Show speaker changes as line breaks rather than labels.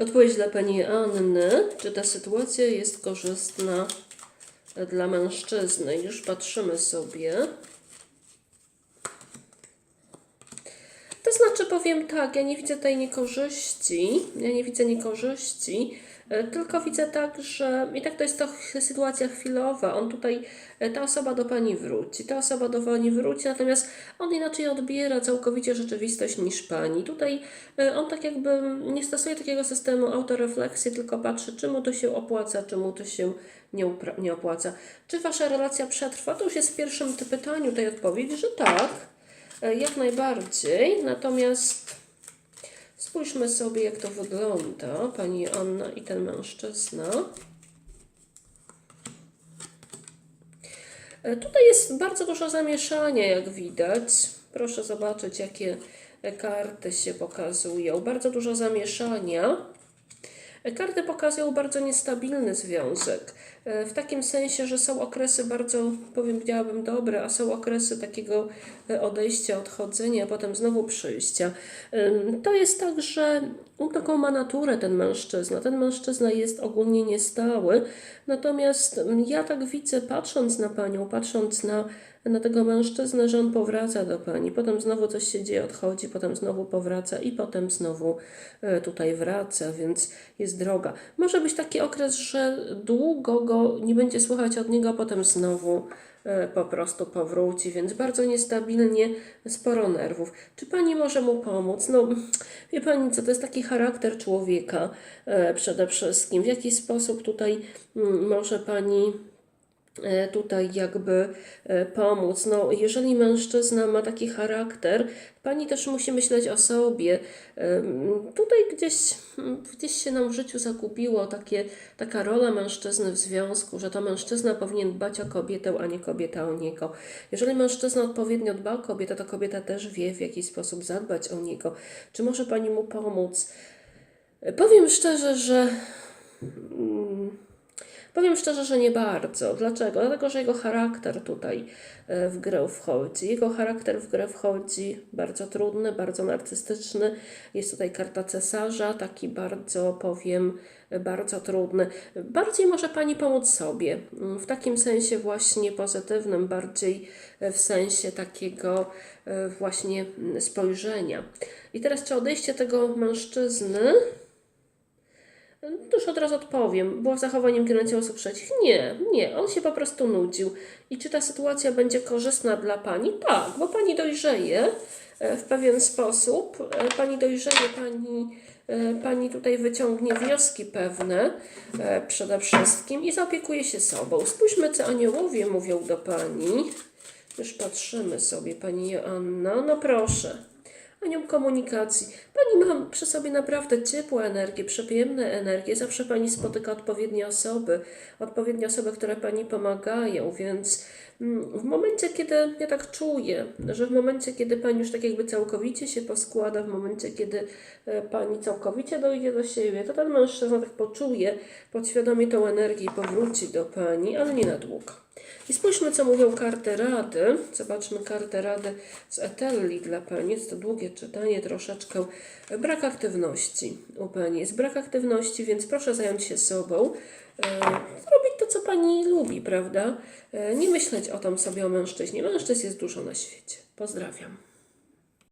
Odpowiedź dla pani Anny. Czy ta sytuacja jest korzystna dla mężczyzny? Już patrzymy sobie. To znaczy powiem tak, ja nie widzę tutaj niekorzyści, ja nie widzę niekorzyści, e, tylko widzę tak, że i tak to jest to sytuacja chwilowa. On tutaj, e, ta osoba do pani wróci, ta osoba do pani wróci, natomiast on inaczej odbiera całkowicie rzeczywistość niż pani. Tutaj e, on tak jakby nie stosuje takiego systemu autorefleksji, tylko patrzy, czy mu to się opłaca, czy mu to się nie, nie opłaca. Czy wasza relacja przetrwa? To już jest w pierwszym pytaniu tej odpowiedzi, że tak. E, Jak najbardziej, natomiast spójrzmy sobie, jak to wygląda, pani Anna i ten mężczyzna. E, Tutaj jest bardzo dużo zamieszania, jak widać. Proszę zobaczyć, jakie karty się pokazują. Bardzo dużo zamieszania. Karty pokazują bardzo niestabilny związek. E, W takim sensie, że są okresy bardzo, powiedziałabym, dobre, a są okresy takiego e, odejścia, odchodzenia, a potem znowu przyjścia. To jest tak, że taką ma naturę ten mężczyzna. Ten mężczyzna jest ogólnie niestały. Natomiast ym, ja tak widzę, patrząc na panią, patrząc na, na tego mężczyznę, że on powraca do pani. Potem znowu coś się dzieje, odchodzi, potem znowu powraca i potem znowu e, tutaj wraca, więc jest droga. Może być taki okres, że długo go nie będzie słychać od niego, a potem znowu e, po prostu powróci, więc bardzo niestabilnie, sporo nerwów. Czy pani może mu pomóc? No, wie pani co, to jest taki charakter człowieka e, przede wszystkim. W jaki sposób tutaj mm, może pani tutaj jakby e, pomóc. No, jeżeli mężczyzna ma taki charakter, pani też musi myśleć o sobie. Em, Tutaj gdzieś, gdzieś się nam w życiu zagubiło takie, taka rola mężczyzny w związku, że to mężczyzna powinien dbać o kobietę, a nie kobieta o niego. Jeżeli mężczyzna odpowiednio dba o kobietę, to kobieta też wie, w jaki sposób zadbać o niego. Czy może pani mu pomóc? E, Powiem szczerze, że Powiem szczerze, że nie bardzo. Dlaczego? Dlatego, że jego charakter tutaj e, w grę wchodzi. Jego charakter w grę wchodzi bardzo trudny, bardzo narcystyczny. Jest tutaj karta cesarza, taki bardzo, powiem, e, bardzo trudny. Bardziej może Pani pomóc sobie, mm, w takim sensie właśnie pozytywnym, bardziej e, w sensie takiego właśnie mm, spojrzenia. I teraz, czy odejście tego mężczyzny to już od razu odpowiem. Było zachowaniem kierującym osób trzecich? Nie, nie. On się po prostu nudził. I czy ta sytuacja będzie korzystna dla Pani? Tak, bo Pani dojrzeje e, w pewien sposób. E, Pani dojrzeje, Pani, e, pani tutaj wyciągnie wnioski pewne przede wszystkim i zaopiekuje się sobą. Spójrzmy, co aniołowie mówią do Pani. Już patrzymy sobie, Pani Joanna. No proszę. Anioł komunikacji. Pani ma przy sobie naprawdę ciepłe energie, przyjemne energie. Zawsze Pani spotyka odpowiednie osoby, odpowiednie osoby, które Pani pomagają, więc mm, w momencie, kiedy ja tak czuję, że w momencie, kiedy Pani już tak jakby całkowicie się poskłada, w momencie, kiedy e, Pani całkowicie dojdzie do siebie, to ten mężczyzna tak poczuje podświadomie tą energię i powróci do Pani, ale nie na długo. I spójrzmy, co mówią karty rady. Zobaczmy kartę rady z Etelli dla Pani. Jest to długie czytanie, troszeczkę. Brak aktywności u Pani. Jest brak aktywności, więc proszę zająć się sobą. E, Robić to, co Pani lubi, prawda? E, Nie myśleć o tym sobie o mężczyźnie. Mężczyzn jest dużo na świecie. Pozdrawiam.